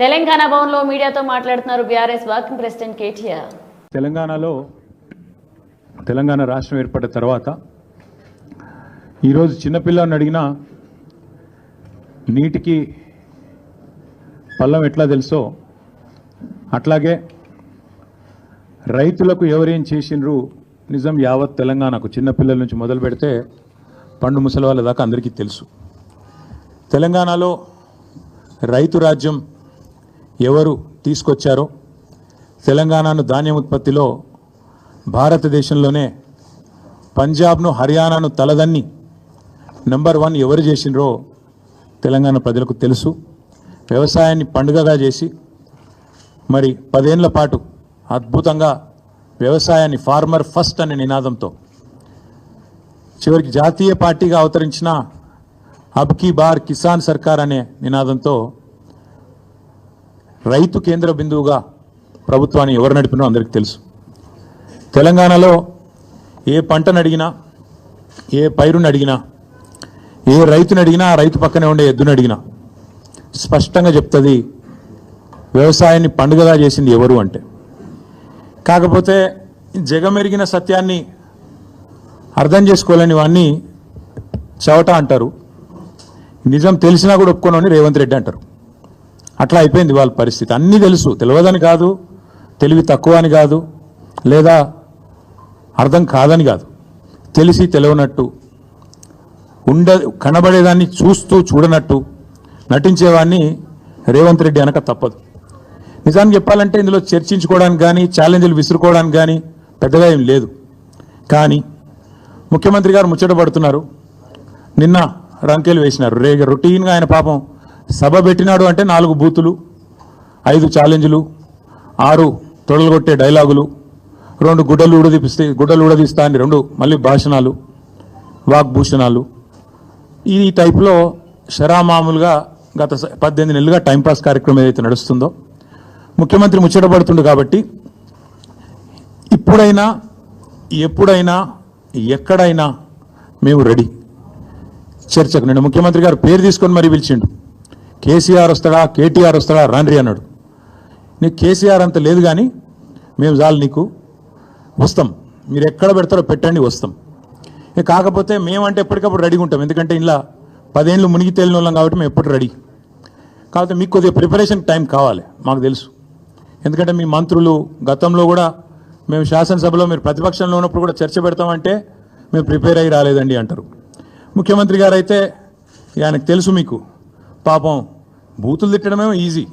తెలంగాణ భవన్లో మీడియాతో మాట్లాడుతున్నారు బీఆర్ఎస్ వర్కింగ్ ప్రెసిడెంట్ కేటీఆర్. తెలంగాణలో తెలంగాణ రాష్ట్రం ఏర్పడిన తర్వాత ఈరోజు చిన్నపిల్లని అడిగినా నీటికి పల్లం ఎట్లా తెలుసో అట్లాగే రైతులకు ఎవరేం చేసిండ్రు నిజం యావత్ తెలంగాణకు చిన్నపిల్లల నుంచి మొదలు పెడితే పండు ముసలి వాళ్ళ దాకా అందరికీ తెలుసు. తెలంగాణలో రైతు రాజ్యం ఎవరు తీసుకొచ్చారో తెలంగాణను ధాన్యం ఉత్పత్తిలో భారతదేశంలోనే పంజాబ్ను హర్యానాను తలదన్ని నెంబర్ వన్ ఎవరు చేసినరో తెలంగాణ ప్రజలకు తెలుసు. వ్యవసాయాన్ని పండుగగా చేసి మరి పదేళ్ళ పాటు అద్భుతంగా వ్యవసాయాన్ని ఫార్మర్ ఫస్ట్ అనే నినాదంతో చివరికి జాతీయ పార్టీగా అవతరించిన అబ్కీ బార్ కిసాన్ సర్కార్ అనే నినాదంతో రైతు కేంద్ర బిందువుగా ప్రభుత్వాన్ని ఎవరు నడిపినో అందరికీ తెలుసు. తెలంగాణలో ఏ పంటను అడిగినా ఏ పైరుని అడిగినా ఏ రైతుని అడిగినా రైతు పక్కనే ఉండే ఎద్దుని అడిగినా స్పష్టంగా చెప్తుంది వ్యవసాయాన్ని పండుగగా చేసింది ఎవరు అంటే. కాకపోతే జగమెరిగిన సత్యాన్ని అర్థం చేసుకోలేని వాడిని చవట అంటారు. నిజం తెలిసినా కూడా ఒప్పుకోనని రేవంత్ రెడ్డి అంటారు. అట్లా అయిపోయింది వాళ్ళ పరిస్థితి. అన్నీ తెలుసు. తెలియదని కాదు తెలివి తక్కువ అని కాదు లేదా అర్థం కాదని కాదు. తెలిసి తెలియనట్టు ఉండ కనబడేదాన్ని చూస్తూ చూడనట్టు నటించేవాడిని రేవంత్ రెడ్డి అనక తప్పదు. నిజానికి చెప్పాలంటే ఇందులో చర్చించుకోవడానికి కానీ ఛాలెంజ్లు విసురుకోవడానికి కానీ పెద్దగా ఏం లేదు. కానీ ముఖ్యమంత్రి గారు ముచ్చట పడుతున్నారు. నిన్న రంకెలు వేసినారు. రే రొటీన్గా ఆయన పాపం సభ పెట్టినాడు అంటే నాలుగు బూతులు ఐదు ఛాలెంజ్లు ఆరు తొడలుగొట్టే డైలాగులు రెండు గుడ్డలు ఊడదీపిస్తే గుడ్డలు ఊడదీస్తా అని రెండు మళ్ళీ భాషణాలు వాగ్భూషణాలు. ఈ టైప్లో షరామామూలుగా గత పద్దెనిమిది నెలలుగా టైంపాస్ కార్యక్రమం ఏదైతే నడుస్తుందో ముఖ్యమంత్రి ముచ్చటపడుతుండు కాబట్టి ఇప్పుడైనా ఎప్పుడైనా ఎక్కడైనా మేము రెడీ. చర్చకు నేను ముఖ్యమంత్రి గారు పేరు తీసుకొని మరీ పిలిచిండు. కేసీఆర్ వస్తాడా? కేటీఆర్ వస్తాడా? రాండ్రి అన్నాడు. నీకు కేసీఆర్ అంత లేదు కానీ మేము చాలు నీకు వస్తాం. మీరు ఎక్కడ పెడతారో పెట్టండి వస్తాం. కాకపోతే మేమంటే ఎప్పటికప్పుడు రెడీగా ఉంటాం. ఎందుకంటే ఇలా పదేళ్ళు మునిగి తేలిన వాళ్ళం కాబట్టి మేము ఎప్పుడు రెడీ. కాకపోతే మీకు కొద్దిగా ప్రిపరేషన్ టైం కావాలి మాకు తెలుసు. ఎందుకంటే మీ మంత్రులు గతంలో కూడా మేము శాసనసభలో మీరు ప్రతిపక్షంలో ఉన్నప్పుడు కూడా చర్చ పెడతామంటే మేము ప్రిపేర్ అయ్యి రాలేదండి అంటారు. ముఖ్యమంత్రి గారు అయితే ఆయనకు తెలుసు మీకు పాపం. బూతులు తిట్టడమేమో ఈజీ.